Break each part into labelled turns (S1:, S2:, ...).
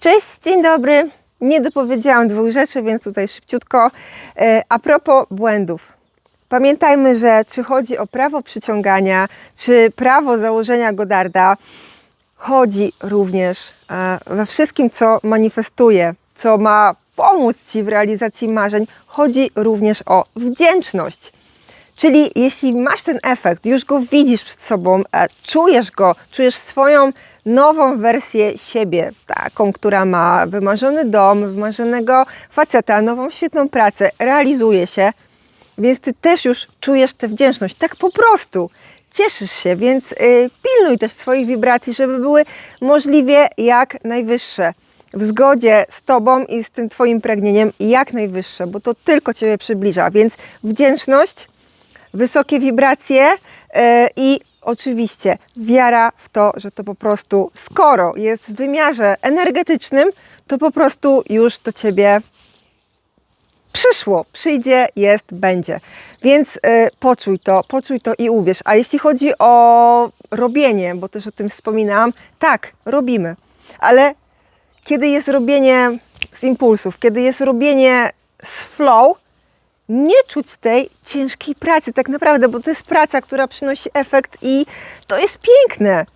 S1: Cześć, dzień dobry. Nie dopowiedziałam dwóch rzeczy, więc tutaj szybciutko. E, A propos błędów. Pamiętajmy, że czy chodzi o prawo przyciągania, czy prawo założenia Godarda, chodzi również e, we wszystkim, co manifestuje, co ma pomóc Ci w realizacji marzeń, chodzi również o wdzięczność. Czyli jeśli masz ten efekt, już go widzisz przed sobą, e, czujesz go, czujesz swoją nową wersję siebie, taką, która ma wymarzony dom, wymarzonego faceta, nową świetną pracę, realizuje się, więc ty też już czujesz tę wdzięczność, tak po prostu. Cieszysz się, więc y, pilnuj też swoich wibracji, żeby były możliwie jak najwyższe. W zgodzie z Tobą i z tym Twoim pragnieniem jak najwyższe, bo to tylko Ciebie przybliża. Więc wdzięczność, wysokie wibracje i oczywiście wiara w to, że to po prostu, skoro jest w wymiarze energetycznym, to po prostu już do ciebie przyszło, przyjdzie, jest, będzie. Więc e, poczuj to, poczuj to i uwierz. A jeśli chodzi o robienie, bo też o tym wspominałam, tak, robimy, ale kiedy jest robienie z impulsów, kiedy jest robienie z flow, nie czuć tej ciężkiej pracy tak naprawdę, bo to jest praca, która przynosi efekt i to jest piękne.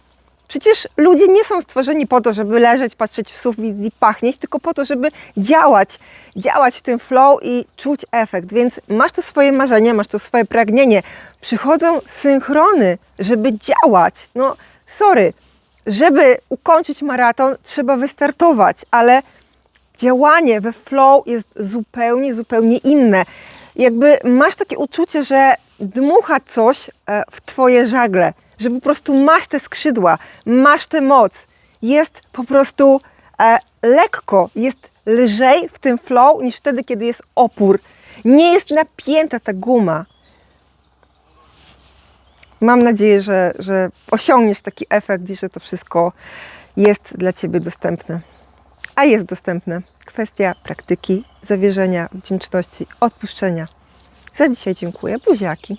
S1: Przecież ludzie nie są stworzeni po to, żeby leżeć, patrzeć w sufit i pachnieć, tylko po to, żeby działać, działać w tym flow i czuć efekt. Więc masz to swoje marzenie, masz to swoje pragnienie. Przychodzą synchrony, żeby działać. No, sorry, żeby ukończyć maraton, trzeba wystartować, ale działanie we flow jest zupełnie, zupełnie inne. Jakby masz takie uczucie, że dmucha coś e, w twoje żagle, że po prostu masz te skrzydła, masz tę moc. Jest po prostu e, lekko, jest lżej w tym flow niż wtedy, kiedy jest opór. Nie jest napięta ta guma. Mam nadzieję, że, że osiągniesz taki efekt i że to wszystko jest dla Ciebie dostępne a jest dostępne. Kwestia praktyki, zawierzenia, wdzięczności, odpuszczenia. Za dzisiaj dziękuję. Buziaki.